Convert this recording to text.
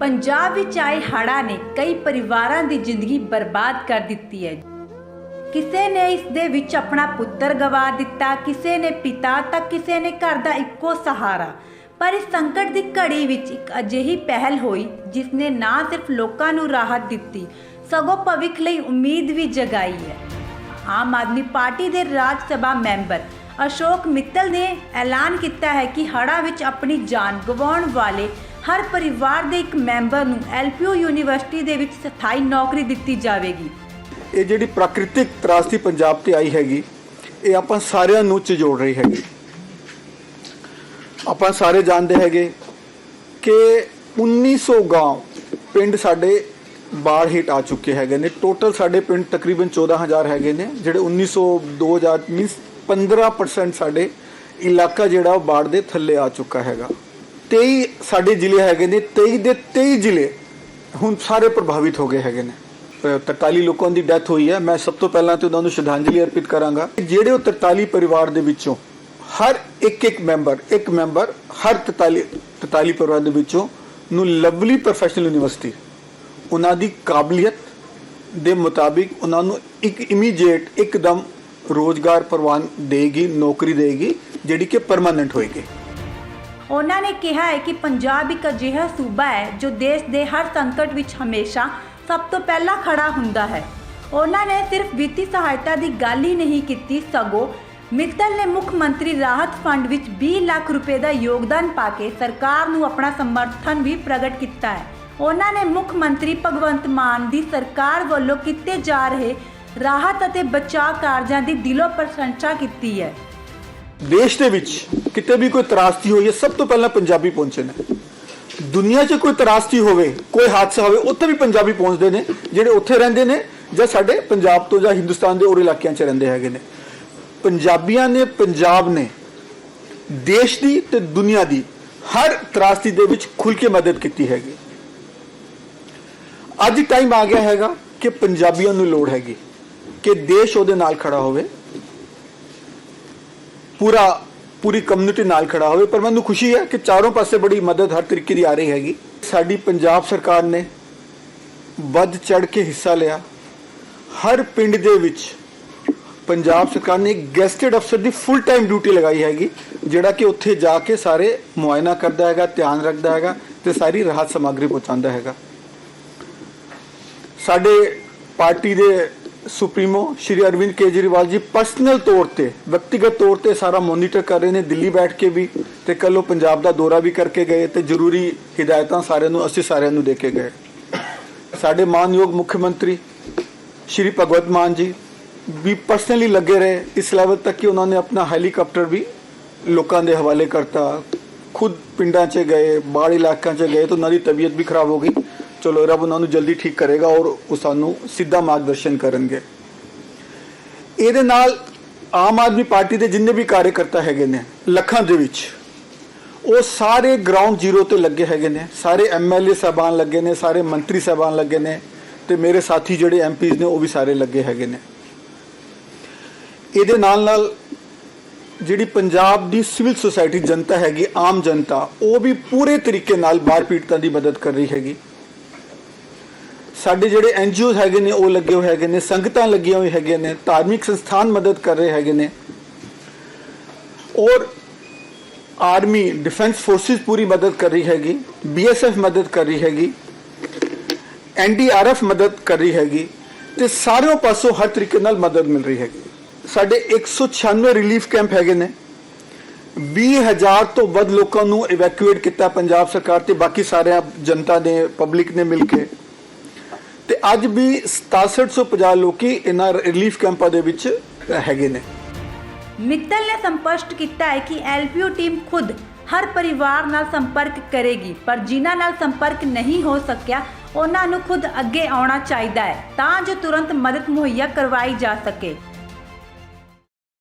ਪੰਜਾਬ ਵਿੱਚ ਆਏ ਹੜ੍ਹਾਂ ਨੇ ਕਈ ਪਰਿਵਾਰਾਂ ਦੀ ਜ਼ਿੰਦਗੀ ਬਰਬਾਦ ਕਰ ਦਿੱਤੀ ਹੈ। ਕਿਸੇ ਨੇ ਇਸ ਦੇ ਵਿੱਚ ਆਪਣਾ ਪੁੱਤਰ ਗਵਾ ਦਿੱਤਾ, ਕਿਸੇ ਨੇ ਪਿਤਾ ਤਾਂ ਕਿਸੇ ਨੇ ਘਰ ਦਾ ਇੱਕੋ ਸਹਾਰਾ। ਪਰ ਇਸ ਸੰਕਟ ਦੀ ਘੜੀ ਵਿੱਚ ਇੱਕ ਅਜਿਹੀ ਪਹਿਲ ਹੋਈ ਜਿਸ ਨੇ ਨਾ ਸਿਰਫ ਲੋਕਾਂ ਨੂੰ ਰਾਹਤ ਦਿੱਤੀ, ਸਗੋਂ ਭਵਿੱਖ ਲਈ ਉਮੀਦ ਵੀ ਜਗਾਈ ਹੈ। ਆਮ ਆਦਮੀ ਪਾਰਟੀ ਦੇ ਰਾਜ ਸਭਾ ਮੈਂਬਰ ਅਸ਼ੋਕ ਮਿੱਤਲ ਨੇ ਐਲਾਨ ਕੀਤਾ ਹੈ ਕਿ ਹੜਾ ਵਿੱਚ ਆਪਣੀ ਜਾਨ ਗਵਾਉਣ ਵਾਲੇ ਹਰ ਪਰਿਵਾਰ ਦੇ ਇੱਕ ਮੈਂਬਰ ਨੂੰ ਐਲਪੀਯੂ ਯੂਨੀਵਰਸਿਟੀ ਦੇ ਵਿੱਚ ਸਥਾਈ ਨੌਕਰੀ ਦਿੱਤੀ ਜਾਵੇਗੀ। ਇਹ ਜਿਹੜੀ ਪ੍ਰਾਕ੍ਰਿਤਿਕ ਤਰਾਸਦੀ ਪੰਜਾਬ ਤੇ ਆਈ ਹੈਗੀ, ਇਹ ਆਪਾਂ ਸਾਰਿਆਂ ਨੂੰ ਝਜੋੜ ਰਹੀ ਹੈਗੀ। ਆਪਾਂ ਸਾਰੇ ਜਾਣਦੇ ਹੈਗੇ ਕਿ 1900 ਗਾਂਵ ਪਿੰਡ ਸਾਡੇ ਬਾੜ ਹੇਠ ਆ ਚੁੱਕੇ ਹੈਗੇ ਨੇ। ਟੋਟਲ ਸਾਡੇ ਪਿੰਡ ਤਕਰੀਬਨ 14000 ਹੈਗੇ ਨੇ, ਜਿਹੜੇ 1900 2000 ਮੀਨਸ 15% ਸਾਡੇ ਇਲਾਕਾ ਜਿਹੜਾ ਉਹ ਬਾੜ ਦੇ ਥੱਲੇ ਆ ਚੁੱਕਾ ਹੈਗਾ। 23 ਸਾਡੇ ਜ਼ਿਲ੍ਹੇ ਹੈਗੇ ਨੇ 23 ਦੇ 23 ਜ਼ਿਲ੍ਹੇ ਹੁਣ ਸਾਰੇ ਪ੍ਰਭਾਵਿਤ ਹੋ ਗਏ ਹੈਗੇ ਨੇ। ਅ, 43 ਲੋਕਾਂ ਦੀ ਡੈਥ ਹੋਈ ਹੈ। ਮੈਂ ਸਭ ਤੋਂ ਪਹਿਲਾਂ ਤੇ ਉਹਨਾਂ ਨੂੰ ਸ਼ਰਧਾਂਜਲੀ ਅਰਪਿਤ ਕਰਾਂਗਾ ਜਿਹੜੇ ਉਹ 43 ਪਰਿਵਾਰ ਦੇ ਵਿੱਚੋਂ ਹਰ ਇੱਕ ਇੱਕ ਮੈਂਬਰ ਇੱਕ ਮੈਂਬਰ ਹਰ 43 43 ਪਰਿਵਾਰ ਦੇ ਵਿੱਚੋਂ ਨੂੰ ਲਵਲੀ ਪ੍ਰੋਫੈਸ਼ਨਲ ਯੂਨੀਵਰਸਿਟੀ ਉਹਨਾਂ ਦੀ ਕਾਬਲੀਅਤ ਦੇ ਮੁਤਾਬਿਕ ਉਹਨਾਂ ਨੂੰ ਇੱਕ ਇਮੀਡੀਏਟ ਇੱਕਦਮ ਰੋਜ਼ਗਾਰ ਪ੍ਰਵਾਨ ਦੇਗੀ ਨੌਕਰੀ ਦੇਗੀ ਜਿਹੜੀ ਕਿ ਪਰਮਾਨੈਂਟ ਹੋਏਗੀ। ਉਹਨਾਂ ਨੇ ਕਿਹਾ ਹੈ ਕਿ ਪੰਜਾਬ ਇੱਕ ਅਜਿਹਾ ਸੂਬਾ ਹੈ ਜੋ ਦੇਸ਼ ਦੇ ਹਰ ਸੰਕਟ ਵਿੱਚ ਹਮੇਸ਼ਾ ਸਭ ਤੋਂ ਪਹਿਲਾਂ ਖੜਾ ਹੁੰਦਾ ਹੈ। ਉਹਨਾਂ ਨੇ ਸਿਰਫ ਵਿੱਤੀ ਸਹਾਇਤਾ ਦੀ ਗੱਲ ਹੀ ਨਹੀਂ ਕੀਤੀ, ਸਗੋਂ ਮਿੱਤਲ ਨੇ ਮੁੱਖ ਮੰਤਰੀ ਰਾਹਤ ਫੰਡ ਵਿੱਚ 20 ਲੱਖ ਰੁਪਏ ਦਾ ਯੋਗਦਾਨ ਪਾ ਕੇ ਸਰਕਾਰ ਨੂੰ ਆਪਣਾ ਸਮਰਥਨ ਵੀ ਪ੍ਰਗਟ ਕੀਤਾ ਹੈ। ਉਹਨਾਂ ਨੇ ਮੁੱਖ ਮੰਤਰੀ ਭਗਵੰਤ ਮਾਨ ਦੀ ਸਰਕਾਰ ਵੱਲੋਂ ਕੀਤੇ ਜਾ ਰਹੇ ਰਾਹਤ ਅਤੇ ਬਚਾਅ ਕਾਰਜਾਂ ਦੀ ਦਿਲੋਂ ਪ੍ਰਸ਼ੰਸਾ ਕੀਤੀ ਹੈ। ਦੇਸ਼ ਦੇ ਵਿੱਚ ਕਿਤੇ ਵੀ ਕੋਈ ਤਰਾਸਦੀ ਹੋਈ ਹੈ, ਸਭ ਤੋਂ ਪਹਿਲਾਂ ਪੰਜਾਬੀ ਪਹੁੰਚੇ ਨੇ। ਦੁਨੀਆ 'ਚ ਕੋਈ ਤਰਾਸਦੀ ਹੋਵੇ, ਕੋਈ ਹਾਦਸਾ ਹੋਵੇ, ਉੱਥੇ ਵੀ ਪੰਜਾਬੀ ਪਹੁੰਚਦੇ ਨੇ, ਜਿਹੜੇ ਉੱਥੇ ਰਹਿੰਦੇ ਨੇ ਜਾਂ ਸਾਡੇ ਪੰਜਾਬ ਤੋਂ ਜਾਂ ਹਿੰਦੁਸਤਾਨ ਦੇ ਹੋਰ ਇਲਾਕਿਆਂ 'ਚ ਰਹਿੰਦੇ ਹੈਗੇ ਨੇ। ਪੰਜਾਬੀਆਂ ਨੇ, ਪੰਜਾਬ ਨੇ ਦੇਸ਼ ਦੀ ਤੇ ਦੁਨੀਆ ਦੀ ਹਰ ਤਰਾਸਦੀ ਦੇ ਵਿੱਚ ਖੁੱਲ ਕੇ ਮਦਦ ਕੀਤੀ ਹੈਗੀ। ਅੱਜ ਟਾਈਮ ਆ ਗਿਆ ਹੈਗਾ ਕਿ ਪੰਜਾਬੀਆਂ ਨੂੰ ਲੋੜ ਹੈਗੀ ਕਿ ਦੇਸ਼ ਉਹਦੇ ਨਾਲ ਖੜਾ ਹੋਵੇ। ਪੂਰਾ, ਪੂਰੀ ਕਮਿਊਨਿਟੀ ਨਾਲ ਖੜਾ ਹੋਵੇ, ਪਰ ਮੈਨੂੰ ਖੁਸ਼ੀ ਹੈ ਕਿ ਚਾਰੋਂ ਪਾਸੇ ਬੜੀ ਮਦਦ ਹਰ ਤਰੀਕੇ ਦੀ ਆ ਰਹੀ ਹੈਗੀ। ਸਾਡੀ ਪੰਜਾਬ ਸਰਕਾਰ ਨੇ ਵੱਧ ਚੜ ਕੇ ਹਿੱਸਾ ਲਿਆ। ਹਰ ਪਿੰਡ ਦੇ ਵਿੱਚ ਪੰਜਾਬ ਸਰਕਾਰ ਨੇ ਇੱਕ ਗੈਸਟਡ ਅਫਸਰ ਦੀ ਫੁੱਲ ਟਾਈਮ ਡਿਊਟੀ ਲਗਾਈ ਹੈਗੀ, ਜਿਹੜਾ ਕਿ ਉੱਥੇ ਜਾ ਕੇ ਸਾਰੇ ਮੁਆਇਨਾ ਕਰਦਾ ਹੈਗਾ, ਧਿਆਨ ਰੱਖਦਾ ਹੈਗਾ ਤੇ ਸਾਰੀ ਰਾਹਤ ਸਮੱਗਰੀ ਪਹੁੰਚਾਉਂਦਾ ਹੈਗਾ। ਸਾਡੇ ਪਾਰਟੀ ਦੇ ਸੁਪਰੀਮੋ ਸ਼੍ਰੀ ਅਰਵਿੰਦ ਕੇਜਰੀਵਾਲ ਜੀ ਪਰਸਨਲ ਤੌਰ ਤੇ, ਵਿਅਕਤੀਗਤ ਤੌਰ ਤੇ ਸਾਰਾ ਮੋਨੀਟਰ ਕਰ ਰਹੇ ਨੇ, ਦਿੱਲੀ ਬੈਠ ਕੇ ਵੀ ਤੇ ਕੱਲ੍ਹ ਉਹ ਪੰਜਾਬ ਦਾ ਦੌਰਾ ਵੀ ਕਰਕੇ ਗਏ ਤੇ ਜ਼ਰੂਰੀ ਹਿਦਾਇਤਾਂ ਸਾਰਿਆਂ ਨੂੰ, ਅਸੀਂ ਸਾਰਿਆਂ ਨੂੰ ਦੇ ਕੇ ਗਏ। ਸਾਡੇ ਮਾਨਯੋਗ ਮੁੱਖ ਮੰਤਰੀ ਸ਼੍ਰੀ ਭਗਵਤ ਮਾਨ ਜੀ ਵੀ ਪਰਸਨਲੀ ਲੱਗੇ ਰਹੇ, ਇਸ ਲੈਵਲ ਤੱਕ ਕਿ ਉਹਨਾਂ ਨੇ ਆਪਣਾ ਹੈਲੀਕਾਪਟਰ ਵੀ ਲੋਕਾਂ ਦੇ ਹਵਾਲੇ ਕਰਤਾ। ਖੁਦ ਪਿੰਡਾਂ 'ਚ ਗਏ ਬਾੜ ਇਲਾਕਿਆਂ 'ਚ ਗਏ ਤਾਂ ਉਹਨਾਂ ਦੀ ਤਬੀਅਤ ਵੀ ਖਰਾਬ ਹੋ ਗਈ। ਚਲੋ ਰੱਬ ਉਹਨਾਂ ਨੂੰ ਜਲਦੀ ਠੀਕ ਕਰੇਗਾ ਔਰ ਉਹ ਸਾਨੂੰ ਸਿੱਧਾ ਮਾਰਗਦਰਸ਼ਨ ਕਰਨਗੇ। ਇਹਦੇ ਨਾਲ ਆਮ ਆਦਮੀ ਪਾਰਟੀ ਦੇ ਜਿੰਨੇ ਵੀ ਕਾਰਜਕਰਤਾ ਹੈਗੇ ਨੇ, ਲੱਖਾਂ ਦੇ ਵਿੱਚ, ਉਹ ਸਾਰੇ ਗਰਾਊਂਡ ਜ਼ੀਰੋ ਤੇ ਲੱਗੇ ਹੈਗੇ ਨੇ। ਸਾਰੇ ਐਮਐਲਏ ਸਾਹਿਬਾਨ ਲੱਗੇ ਨੇ, ਸਾਰੇ ਮੰਤਰੀ ਸਾਹਿਬਾਨ ਲੱਗੇ ਨੇ ਤੇ ਮੇਰੇ ਸਾਥੀ ਜਿਹੜੇ ਐਮਪੀਜ਼ ਨੇ, ਉਹ ਵੀ ਸਾਰੇ ਲੱਗੇ ਹੈਗੇ ਨੇ। ਇਹਦੇ ਨਾਲ ਨਾਲ ਜਿਹੜੀ ਪੰਜਾਬ ਦੀ ਸਿਵਲ ਸੁਸਾਇਟੀ ਜਨਤਾ ਹੈਗੀ, ਆਮ ਜਨਤਾ, ਉਹ ਵੀ ਪੂਰੇ ਤਰੀਕੇ ਨਾਲ ਬਾੜ ਪੀੜਤਾਂ ਦੀ ਮਦਦ ਕਰ ਰਹੀ ਹੈਗੀ। ਸਾਡੇ ਜਿਹੜੇ ਐਨ ਐਨਜੀਓਜ਼ ਹੈਗੇ ਨੇ, ਉਹ ਲੱਗੇ ਹੋਏ ਹੈਗੇ ਨੇ, ਸੰਗਤਾਂ ਲੱਗੀਆਂ ਹੋਈ ਹੈਗੇ ਨੇ, ਧਾਰਮਿਕ ਸੰਸਥਾਨ ਮਦਦ ਕਰ ਰਹੇ ਹੈਗੇ ਨੇ। ਔਰ ਆਰਮੀ ਡਿਫੈਂਸ ਫੋਰਸਿਸ ਪੂਰੀ ਮਦਦ ਕਰ ਰਹੀ ਹੈਗੀ ਬੀਐਸਐਫ ਮਦਦ ਕਰ ਰਹੀ ਹੈਗੀ ਐਨਡੀਆਰਐਫ ਮਦਦ ਕਰ ਰਹੀ ਹੈਗੀ, ਤੇ ਸਾਰਿਆਂ ਪਾਸੋਂ ਹਰ ਤਰੀਕੇ ਨਾਲ ਮਦਦ ਮਿਲ ਰਹੀ ਹੈਗੀ। ਸਾਡੇ 196 ਰਿਲੀਫ ਕੈਂਪ ਹੈਗੇ ਨੇ। 20000 ਤੋਂ ਵੱਧ ਲੋਕਾਂ ਨੂੰ ਇਵੈਕੂਏਟ ਕੀਤਾ ਪੰਜਾਬ ਸਰਕਾਰ ਤੇ, ਬਾਕੀ ਸਾਰਿਆਂ ਜਨਤਾ ਨੇ ਪਬਲਿਕ ਨੇ ਮਿਲ ਕੇ। ਤੇ ਅੱਜ ਵੀ 6750 ਲੋਕੀ ਇਹਨਾਂ ਰਿਲੀਫ ਕੈਂਪਾਂ ਦੇ ਵਿੱਚ ਹੈਗੇ ਨੇ। ਮਿੱਤਲ ਨੇ ਸੰਪਸ਼ਟ ਕੀਤਾ ਹੈ ਕਿ ਐਲਪੀਯੂ ਟੀਮ ਖੁਦ ਹਰ ਪਰਿਵਾਰ ਨਾਲ ਸੰਪਰਕ ਕਰੇਗੀ, ਪਰ ਜਿਨ੍ਹਾਂ ਨਾਲ ਸੰਪਰਕ ਨਹੀਂ ਹੋ ਸਕਿਆ, ਉਹਨਾਂ ਨੂੰ ਖੁਦ ਅੱਗੇ ਆਉਣਾ ਚਾਹੀਦਾ ਹੈ, ਤਾਂ ਜੋ ਤੁਰੰਤ ਮਦਦ ਮੁਹੱਈਆ ਕਰਵਾਈ ਜਾ ਸਕੇ।